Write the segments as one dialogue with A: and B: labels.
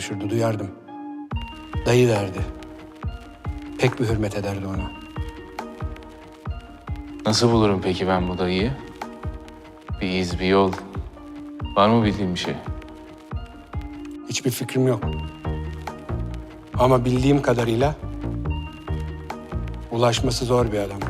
A: konuşurdu, duyardım. Dayı derdi. Pek bir hürmet ederdi ona.
B: Nasıl bulurum peki ben bu dayıyı? Bir iz, bir yol. Var mı bildiğin bir şey?
A: Hiçbir fikrim yok. Ama bildiğim kadarıyla ulaşması zor bir adam.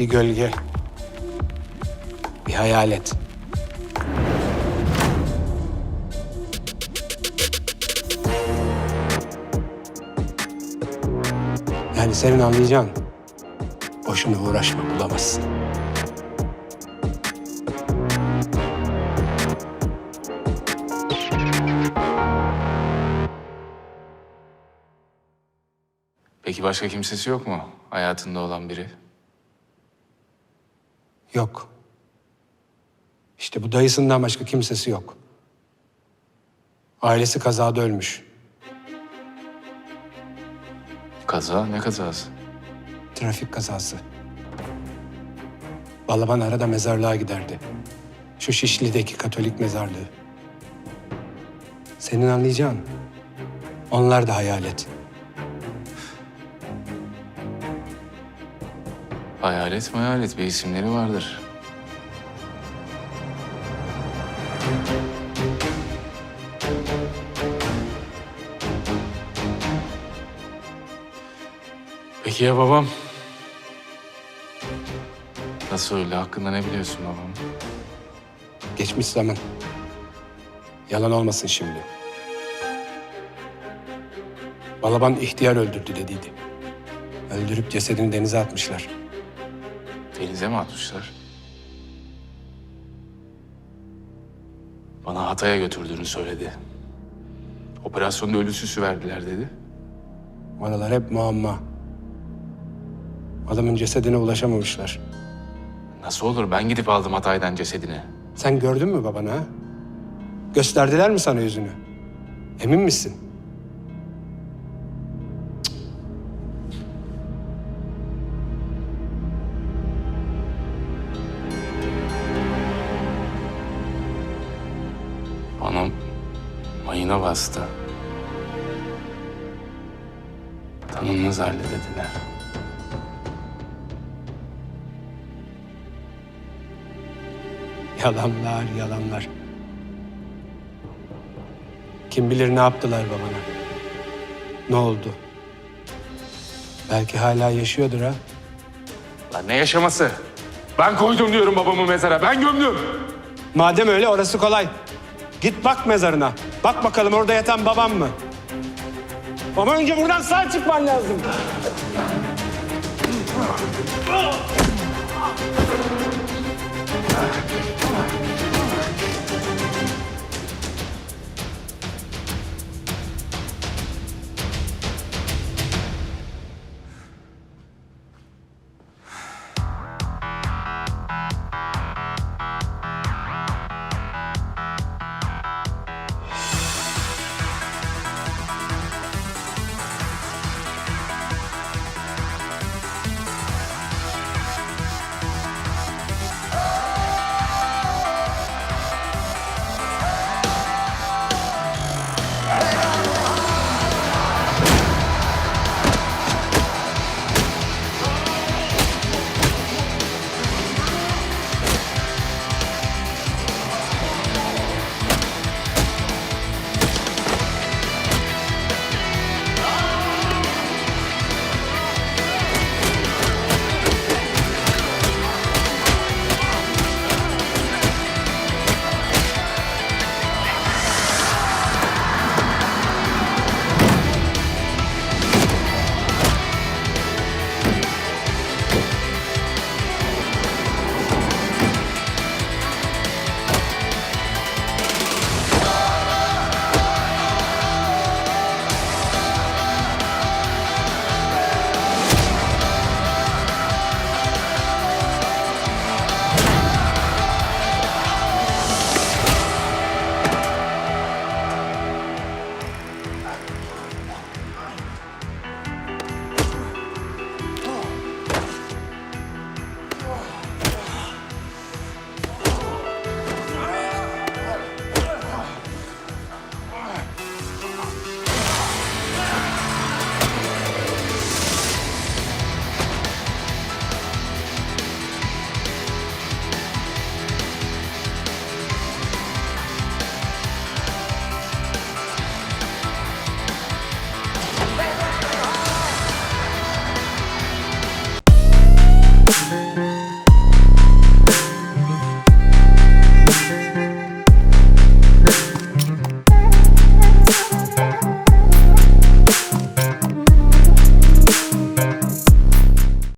A: Bir gölge. Bir hayalet. Yani senin anlayacağın boşuna uğraşma bulamazsın.
B: Peki başka kimsesi yok mu? Hayatında olan biri.
A: Yok. İşte bu dayısından başka kimsesi yok. Ailesi kazada ölmüş.
B: Kaza? Ne kazası?
A: Trafik kazası. Balaban arada mezarlığa giderdi. Şu Şişli'deki Katolik mezarlığı. Senin anlayacağın. Onlar da hayalet.
B: Hayalet hayalet bir isimleri vardır. Peki ya babam? Nasıl öyle? Hakkında ne biliyorsun babam?
A: Geçmiş zaman. Yalan olmasın şimdi. Balaban ihtiyar öldürdü dediydi. Öldürüp cesedini denize atmışlar.
B: Denize mi atmışlar? Bana Hatay'a götürdüğünü söyledi. Operasyonda ölü süsü verdiler dedi.
A: Oralar hep muamma. Adamın cesedine ulaşamamışlar.
B: Nasıl olur? Ben gidip aldım Hatay'dan cesedini.
A: Sen gördün mü babanı ha? Gösterdiler mi sana yüzünü? Emin misin?
B: Bana mayına bastı. Tanınmaz halde dediler.
A: Yalanlar, yalanlar. Kim bilir ne yaptılar babana? Ne oldu? Belki hala yaşıyordur ha?
B: Lan ne yaşaması? Ben koydum diyorum babamı mezara. Ben gömdüm.
A: Madem öyle orası kolay. Git bak mezarına. Bak bakalım orada yatan babam mı? Ama önce buradan sağ çıkman lazım.